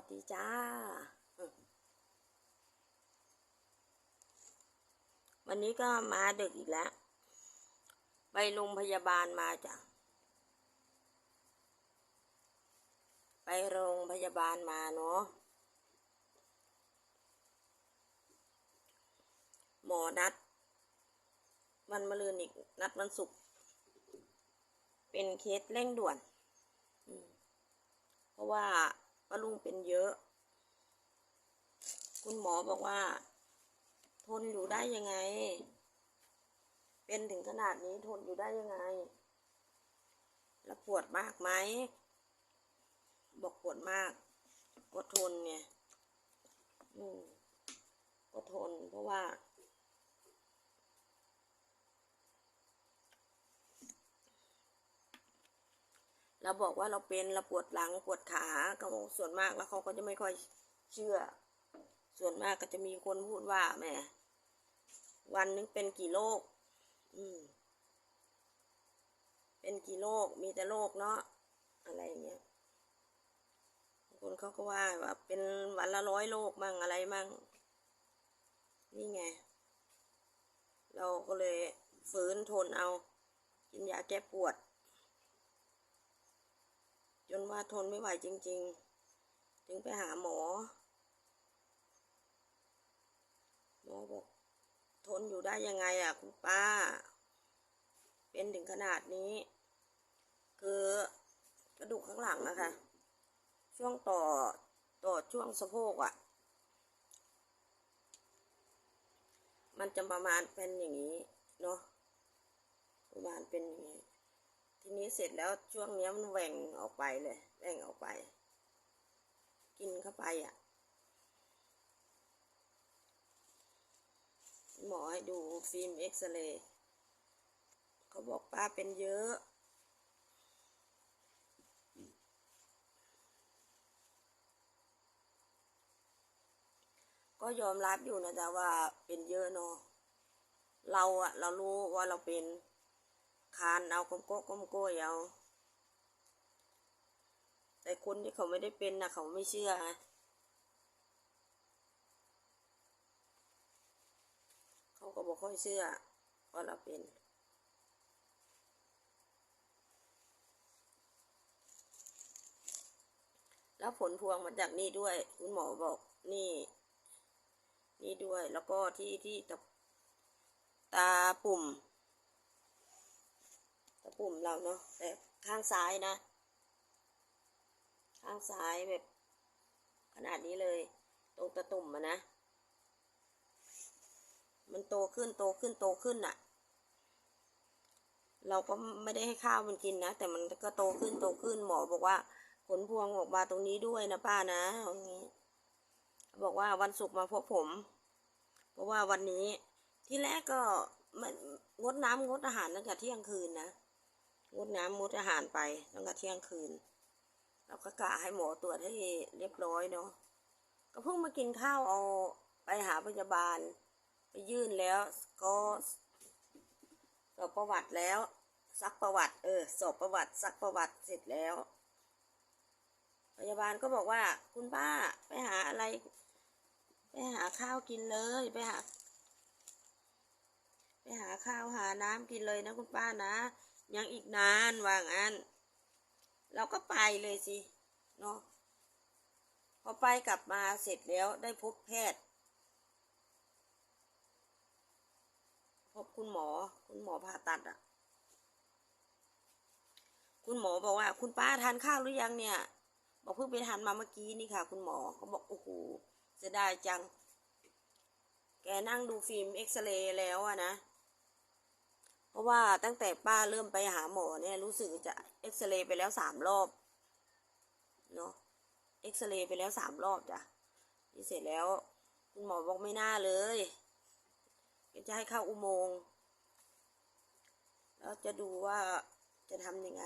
วัสดีจ้า วันนี้ก็มาดึกอีกแล้ว ไปโรงพยาบาลมาจ้ะ ไปโรงพยาบาลมาเนาะ หมอนัด วันมะรืนอีก นัดวันศุกร์ เป็นเคสเร่งด่วน เพราะว่า ป้าลุงเป็นเยอะ คุณหมอบอกว่า ทนอยู่ได้ยังไง เป็นถึงขนาดนี้ทนอยู่ได้ยังไง แล้วปวดมากไหม บอกปวดมาก ก็ทนไงอืมก็ทนเพราะว่า เราบอกว่าเราเป็นเราปวดหลังปวดขาก็ส่วนมากแล้วเขาก็จะไม่ค่อยเชื่อ ส่วนมากก็จะมีคนพูดว่าแหมวันนึงเป็นกี่โรคอืม เป็นกี่โรคมีแต่โรคเนาะอะไรเงี้ยคนเขาก็ว่าว่าเป็นวันละร้อยโรคมั่งอะไรมั่ง นี่ไง เราก็เลยฝืนทนเอา กินยาแก้ปวด จนว่าทนไม่ไหวจริง ๆ ถึงไปหาหมอ หมอบอกทนอยู่ได้ยังไงอะคุณป้า เป็นถึงขนาดนี้ คือกระดูกข้างหลังนะคะ ช่วงต่อต่อช่วงสะโพกอะ มันจะประมาณเป็นอย่างนี้ เนาะประมาณเป็นอย่างนี้ ทีนี้เสร็จแล้วช่วงนี้มันแหว่งออกไปเลยแหว่งออกไป กินเข้าไปอะ หมอให้ดูฟิล์มเอ็กซเรย์เขาบอกป้าเป็นเยอะ ก็ยอมรับอยู่นะจ๊ะว่าเป็นเยอะเนาะเราอะเรารู้ว่าเราเป็น คานเอาก้มโก้ก้มโก้ยเอาแต่คนที่เขาไม่ได้เป็นนะเขาไม่เชื่อไงเขาก็บอกค่อยเชื่อว่าเราเป็นแล้วผลพวงมาจากนี่ด้วย คุณหมอบอกนี่ นี่ด้วยแล้วก็ที่ที่ตาปุ่ม ตะปุ่มเราเนาะแต่ข้างซ้ายนะ ข้างซ้ายแบบ ขนาดนี้เลย ตรงตะตุ่มอะนะ มันโตขึ้นโตขึ้นโตขึ้นอะเราก็ไม่ได้ให้ข้าวมันกินนะ แต่มันก็โตขึ้นโตขึ้นหมอบอกว่าผลพวงออกมาตรงนี้ด้วยนะป้านะอย่างนี้ บอกว่าวันศุกร์มาพบผม เพราะว่าวันนี้ที่แรกก็มันงดน้ำงดอาหารตั้งแต่เที่ยงคืนนะ งดน้ำงดอาหารไปตั้งแต่เที่ยงคืน เราก็กะให้หมอตรวจให้เรียบร้อยเนาะก็เพิ่งมากินข้าวเอาไปหาพยาบาล ไปยื่นแล้วก็สอบประวัติแล้วซักประวัติ เออ สอบประวัติซักประวัติเสร็จแล้ว พยาบาลก็บอกว่า คุณป้าไปหาอะไร ไปหาข้าวกินเลยไปหา ไปหาข้าวหาน้ำกินเลยนะคุณป้านะ ยังอีกนานว่างั้น เราก็ไปเลยสิเนาะพอไปกลับมาเสร็จแล้วได้พบแพทย์ พบคุณหมอคุณหมอผ่าตัดอะ คุณหมอบอกว่า คุณป้าทานข้าวหรือยังเนี่ย บอกเพิ่งไปทานมาเมื่อกี้นี่ค่ะ คุณหมอเขาบอกโอ้โหเสียดายจัง แกนั่งดูฟิล์มเอ็กซเรย์แล้วอะนะ เพราะว่าตั้งแต่ป้าเริ่มไปหาหมอเนี่ยรู้สึกจะเอ็กซเรย์ไปแล้วสามรอบเนาะเอ็กซเรย์ไปแล้วสามรอบจ้ะนี่เสร็จแล้วคุณหมอบอกไม่น่าเลยจะให้เข้าอุโมงค์แล้วจะดูว่าจะทำยังไง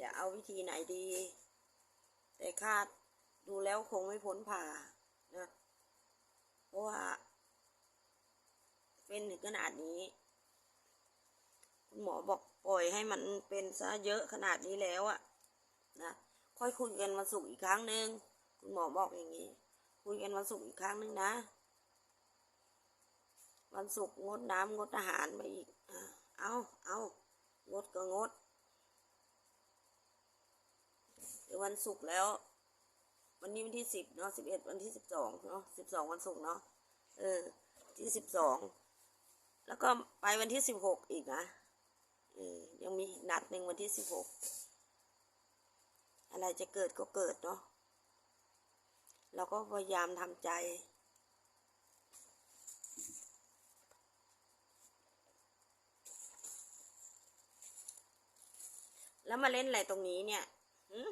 จะเอาวิธีไหนดี แต่คาดดูแล้วคงไม่พ้นผ่านะ เพราะว่า เป็นถึงขนาดนี้ คุณหมอบอกปล่อยให้มันเป็นซะเยอะขนาดนี้แล้วอะนะค่อยคุยกันวันศุกร์อีกครั้งหนึ่งคุณหมอบอกอย่างนี้ คุยกันวันศุกร์อีกครั้งหนึ่งนะวันศุกร์งดน้ำงดอาหารไปอีก เอาเอางดก็งดเดี๋ยววันศุกร์แล้ว วันนี้วันที่สิบเนาะสิบเอ็ดวันที่สิบสองเนาะสิบสองวันศุกร์เนาะ เออ ที่สิบสอง แล้วก็ไปวันที่สิบหกอีกนะเออยังมีนัดหนึ่งวันที่สิบหกอะไรจะเกิดก็เกิดเนาะเราก็พยายามทำใจ แล้วมาเล่นอะไรตรงนี้เนี่ยหืม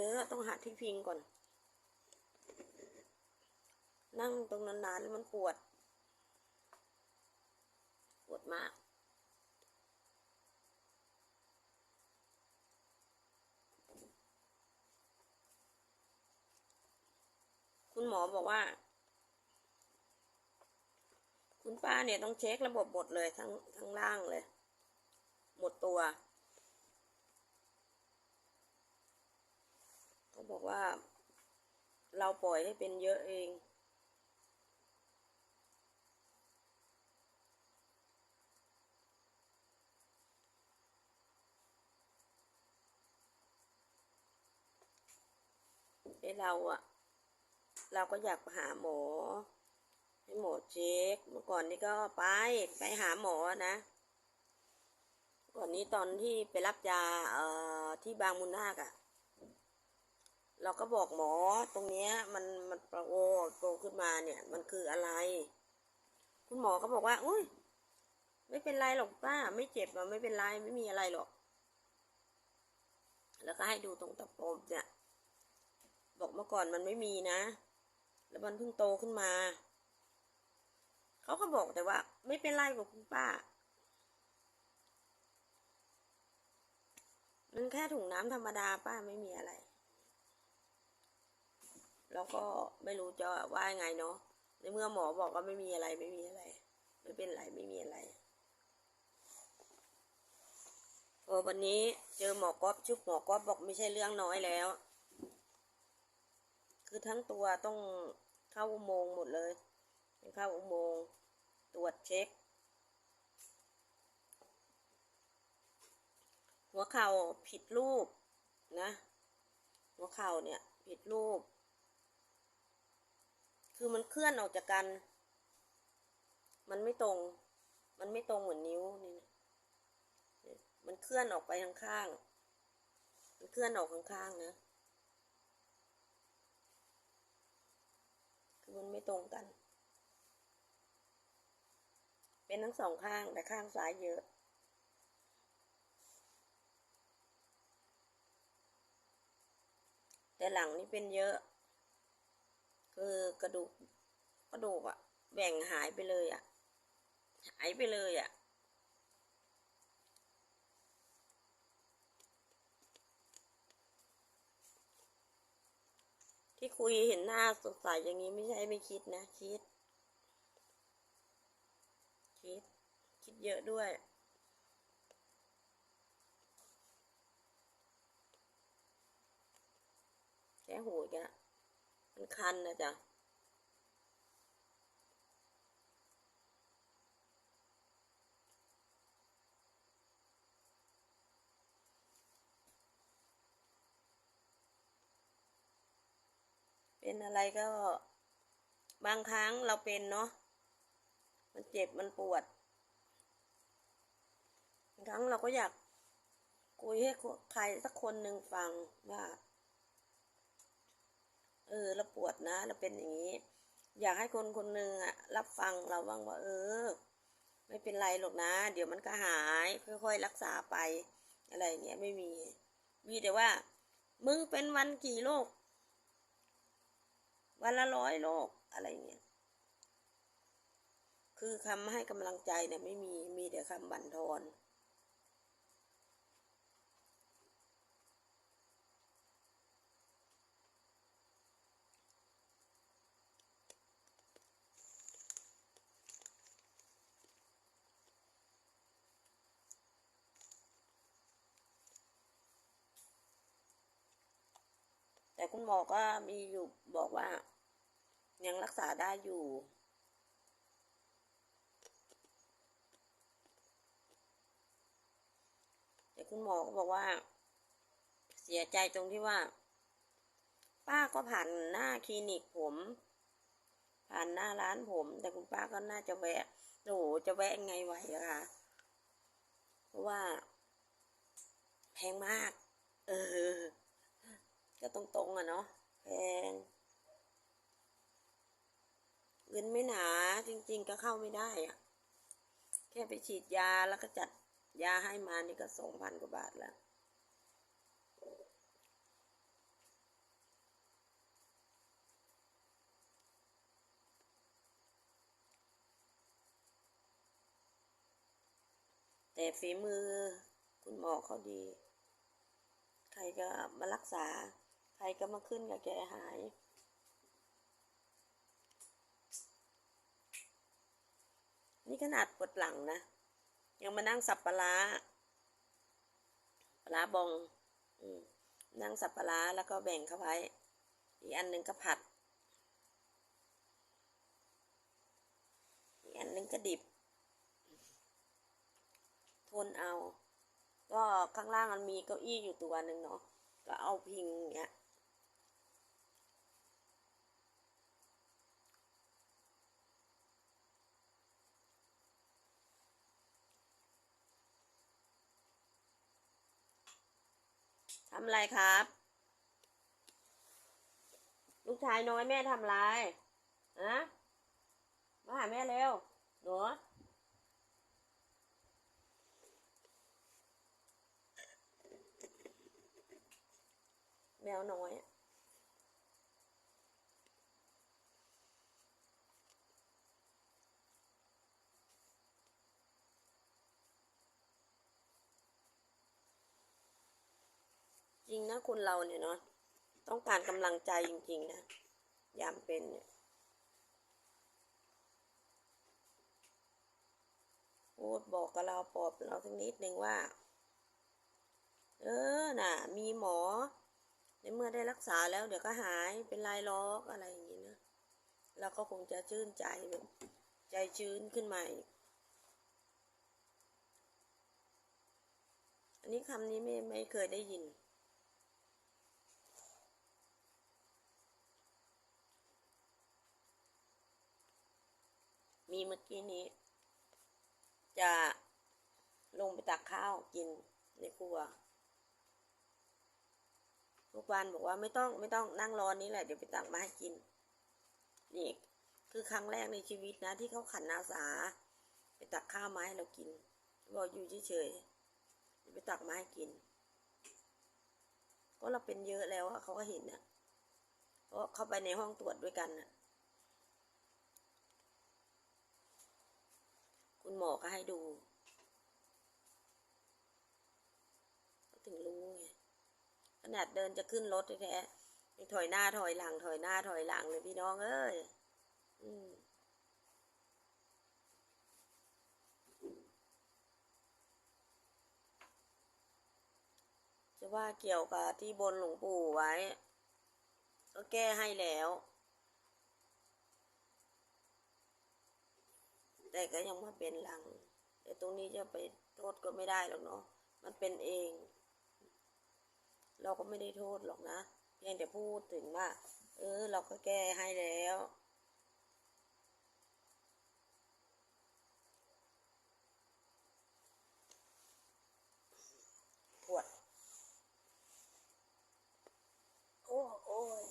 เด้อต้องหาที่พิงก่อน นั่งตรงนานๆแล้วมันปวด ปวดมากคุณหมอบอกว่า คุณป้าเนี่ยต้องเช็คระบบหมดเลยทั้งทั้งล่างเลย หมดตัวเขา บอกว่า เราปล่อยให้เป็นเยอะเอง ไอ้เราอะเราก็อยากไปหาหมอ ให้หมอเช็คเมื่อก่อนนี้ก็ไปไปหาหมอนะก่อนนี้ตอนที่ไปรับยาเอ่อที่บางมุนนาคอะ เราก็บอกหมอตรงเนี้ยมันมันประโอโตขึ้นมาเนี่ยมันคืออะไร คุณหมอก็บอกว่า อุ้ยไม่เป็นไรหรอกป้า ไม่เจ็บอะไม่เป็นไรไม่มีอะไรหรอก แล้วก็ให้ดูตรงตะปบเนี่ย บอกเมื่อก่อนมันไม่มีนะ แล้วมันเพิ่งโตขึ้นมา เขาก็บอกแต่ว่า ไม่เป็นไรกับคุณป้ามันแค่ถุงน้ำธรรมดาป้าไม่มีอะไร แล้วก็ไม่รู้จะว่ายังไงเนาะในเมื่อหมอบอกว่าไม่มีอะไรไม่มีอะไร ไม่เป็นไรไม่มีอะไรพอวันนี้เจอหมอก๊อฟชุบหมอก๊อฟบอกไม่ใช่เรื่องน้อยแล้ว คือทั้งตัวต้องเข้าอุโมงค์หมดเลยเข้าอุโมงค์ตรวจเช็ค หัวเข่าผิดรูปนะ หัวเข่าเนี่ยผิดรูป คือมันเคลื่อนออกจากกัน มันไม่ตรง มันไม่ตรงเหมือนนิ้วนี่นะมันเคลื่อนออกไปข้าง มันเคลื่อนออกข้างๆนะ คือมันไม่ตรงกัน เป็นทั้งสองข้างแต่ข้างซ้ายเยอะแต่หลังนี่เป็นเยอะ อกระดูก กระดูกอะแบ่งหายไปเลยอะหายไปเลยอะที่คุยเห็นหน้าสดใสอย่างนี้ไม่ใช่ไม่คิดนะ คิด คิด คิดเยอะด้วย แค่หูแกะมันคันนะจ๊ะ เป็นอะไรก็ บางครั้งเราเป็นเนาะมันเจ็บมันปวดบางครั้งเราก็อยากคุยให้ใครสักคนหนึ่งฟังว่า เออเราปวดนะ เราเป็นอย่างนี้ อยากให้คนคนหนึ่งอะรับฟังเราบ้างว่า เออ ไม่เป็นไรหรอกนะ เดี๋ยวมันก็หาย ค่อยๆรักษาไป อะไรเงี้ยไม่มี มีแต่ว่า มึงเป็นวันกี่โรค วันละร้อยโรคอะไรเงี้ย คือคำให้กำลังใจเนี่ยไม่มี มีแต่คำบั่นทอน แต่คุณหมอก็มีอยู่บอกว่า ยังรักษาได้อยู่ แต่คุณหมอก็บอกว่า เสียใจตรงที่ว่า ป้าก็ผ่านหน้าคลินิกผม ผ่านหน้าร้านผม แต่คุณป้าก็น่าจะแวะโอ้โหจะแวะยังไงไหวอะคะเพราะว่า แพงมาก เออ ก็ตรงๆอะเนาะแพงเงินไม่หนาจริง ๆ ก็เข้าไม่ได้อะแค่ไปฉีดยาแล้วก็จัดยาให้มานี่ก็สองพันกว่าบาทแล้วแต่ฝีมือคุณหมอเขาดี ใครก็มารักษา ใครก็มาขึ้นกับแกหายนี่ขนาดปวดหลังนะ ยังมานั่งสับปลาร้าปลาร้าบองอนั่งสับปลาร้าแล้วก็แบ่งเข้าไว้ อีกอันหนึ่งก็ผัด อีกอันหนึ่งก็ดิบ ทนเอา ก็ข้างล่างมันมีเก้าอี้อยู่ตัวหนึ่งเนาะ ก็เอาพิงอย่างเงี้ย ทำอะไรครับ ลูกชายน้อยแม่ทำอะไรอะมาหาแม่เร็ว หนูแมวน้อยอะจริงนะ คนเราเนี่ยเนาะต้องการกำลังใจจริง ๆ นะ ยามเป็นเนี่ยพูดบอกกับเราปลอบเราสักนิดนึงว่า เออ น่ะ มีหมอ ในเมื่อได้รักษาแล้วเดี๋ยวก็หายเป็นลายล็อกอะไรอย่างนี้นะ เราก็คงจะชื่นใจแบบใจชื้นขึ้นมาอีกอันนี้คำนี้ไม่ไม่เคยได้ยิน มีเมื่อกี้นี้ จะลงไปตักข้าวกินในครัวทุกวันบอกว่าไม่ต้องไม่ต้องนั่งรอนี้แหละเดี๋ยวไปตักมาให้กิน นี่คือครั้งแรกในชีวิตนะที่เขาขันอาสา ไปตักข้าวมาให้เรากินบอกอยู่เฉยๆเดี๋ยไปตักมาให้กิน ก็เราเป็นเยอะแล้วอะเขาก็เห็นอะเพราะเข้าไปในห้องตรวจด้วยกันอะ คุณหมอก็ให้ดูก็ถึงรู้ไงขนาดเดินจะขึ้นรถแท้ๆถอยหน้าถอยหลัง ถอยหน้าถอยหลังเลยพี่น้องเอ้ยอืมจะว่าเกี่ยวกับที่บนหลวงปู่ไว้ ก็แก้ให้แล้ว แต่ก็ยังมาเป็นหลัง แต่ตรงนี้จะไปโทษก็ไม่ได้หรอกเนาะมันเป็นเอง เราก็ไม่ได้โทษหรอกนะเพียงแต่พูดถึงว่า เออ เราก็แก้ให้แล้ว ปวด โอ้โอ้ย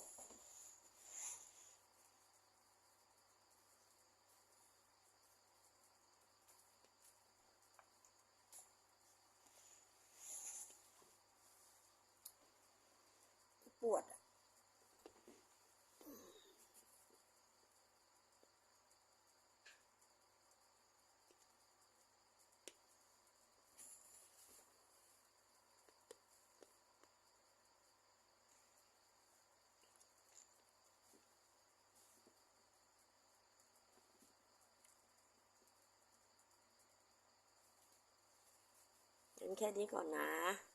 ป วดงั้นแค่นี้ก่อนนะ